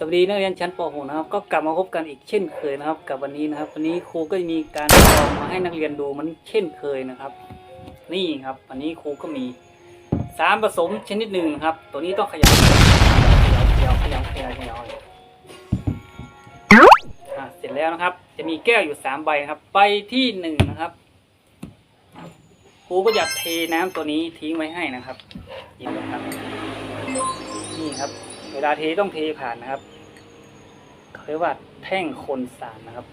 สวัสดีนักเรียนชั้นป .6 นะครับก็กลับมาพบกันอีกเช่นเคยนะครับ กับวันนี้นะครับ วันนี้ครูก็มีการลองมาให้นักเรียนดูมันเช่นเคยนะครับ นี่ครับวันนี้ครูก็มีสารผสมชนิดหนึ่งครับ ตัวนี้ต้องขยำขยำขยำขยำขยำอะเสร็จแล้วนะครับ จะมีแก้วอยู่สามใบนะครับใบที่หนึ่งนะครับครูก็จะเทน้ำตัวนี้ทิ้งไว้ให้นะครับยิบนะครับนี่ครับ เวลาเทต้องเทผ่านนะครับเขาเรียกว่าแท่งคนสารนะครับ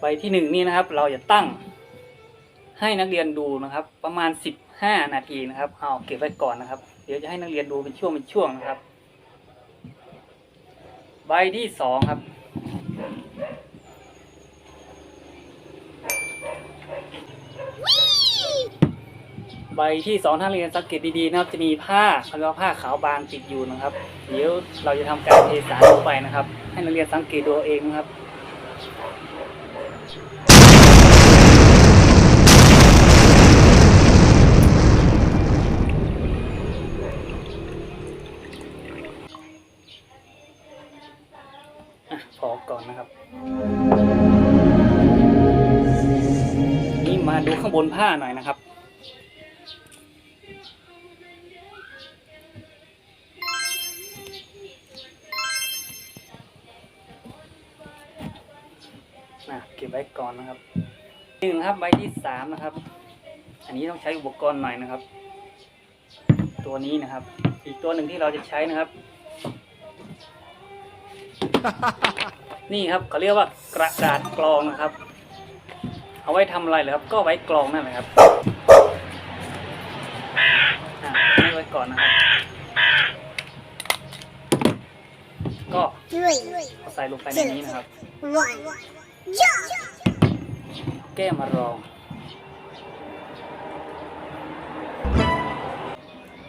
ใบที่หนึ่งนี่นะครับ เราจะตั้งให้นักเรียนดูนะครับ ประมาณสิบห้านาทีนะครับเอาเก็บไว้ก่อนนะครับ เดี๋ยวจะให้นักเรียนดูเป็นช่วงเป็นช่วงนะครับ ใบที่สองครับ ใบที่สองถ้าเรียนสังเกตดีๆนะครับ จะมีผ้าเขาเรียกว่าผ้าขาวบางติดอยู่นะครับ เดี๋ยวเราจะทำการเทสารลงไปนะครับ ให้นักเรียนสังเกตดูเอาเองนะครับ อก่อนนะครับ นี่มาดูข้างบนผ้าหน่อยนะครับ นะเก็บไว้ก่อนนะครับหนึ่งครับใบที่สามนะครับ อันนี้ต้องใช้อุปกรณ์หน่อยนะครับ ตัวนี้นะครับ อีกตัวหนึ่งที่เราจะใช้นะครับ นี่ครับเขาเรียกว่ากระดาษกรองนะครับ เอาไว้ทำอะไรเหรอครับ ก็ไว้กรองนั่นแหละครับอะนี่ไว้ก่อนนะครับ ก็ three, เอาใส่ลงไปในนี้นะครับ one, jump! แก้มารอง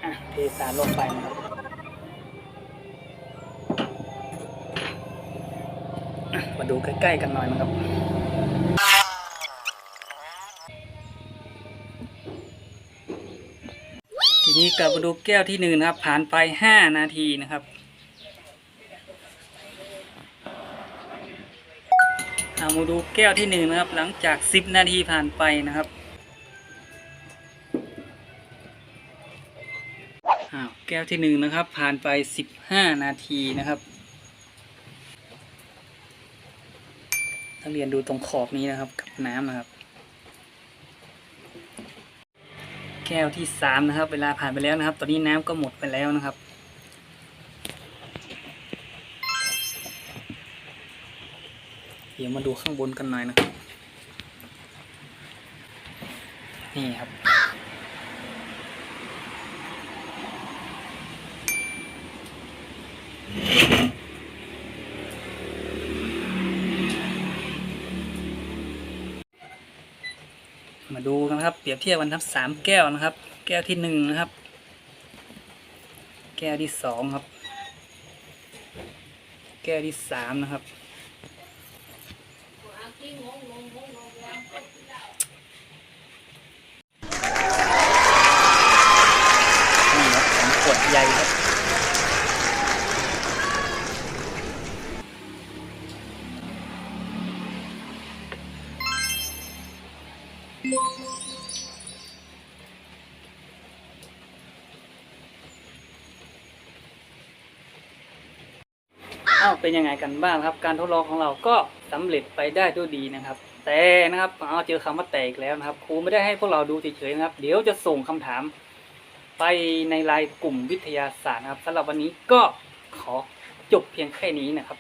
อะเทสารลงไปนะครับ มาดูใกล้ๆกันหน่อยนะครับทีนี้กลับมาดูแก้วที่หนึ่งนะครับ ผ่านไปห้านาทีนะครับเอามาดูแก้วที่หนึ่งนะครับ หลังจากสิบนาทีผ่านไปนะครับอ้าวแก้วที่หนึ่งนะครับ ผ่านไปสิบห้านาทีนะครับ นักเรียนดูตรงขอบนี้นะครับ กับน้ำนะครับ แก้วที่สามนะครับ เวลาผ่านไปแล้วนะครับ ตอนนี้น้ำก็หมดไปแล้วนะครับเดี๋ยวมาดูข้างบนกันหน่อยนะครับ นี่ครับ มาดูกันนะครับ เปรียบเทียบกันครับสามแก้วนะครับ แก้วที่หนึ่งนะครับ แก้วที่สองครับ แก้วที่สามนะครับ นี่ครับสองขวดใหญ่ครับ อ้าวเป็นยังไงกันบ้างครับ การทดลองของเราก็สำเร็จไปได้ด้วยดีนะครับ แต่นะครับเอาเจอคำว่าแตกแล้วนะครับครูไม่ได้ให้พวกเราดูเฉยๆนะครับ เดี๋ยวจะส่งคำถาม ไปในไลน์กลุ่มวิทยาศาสตร์นะครับสำหรับวันนี้ก็ขอจบเพียงแค่นี้นะครับ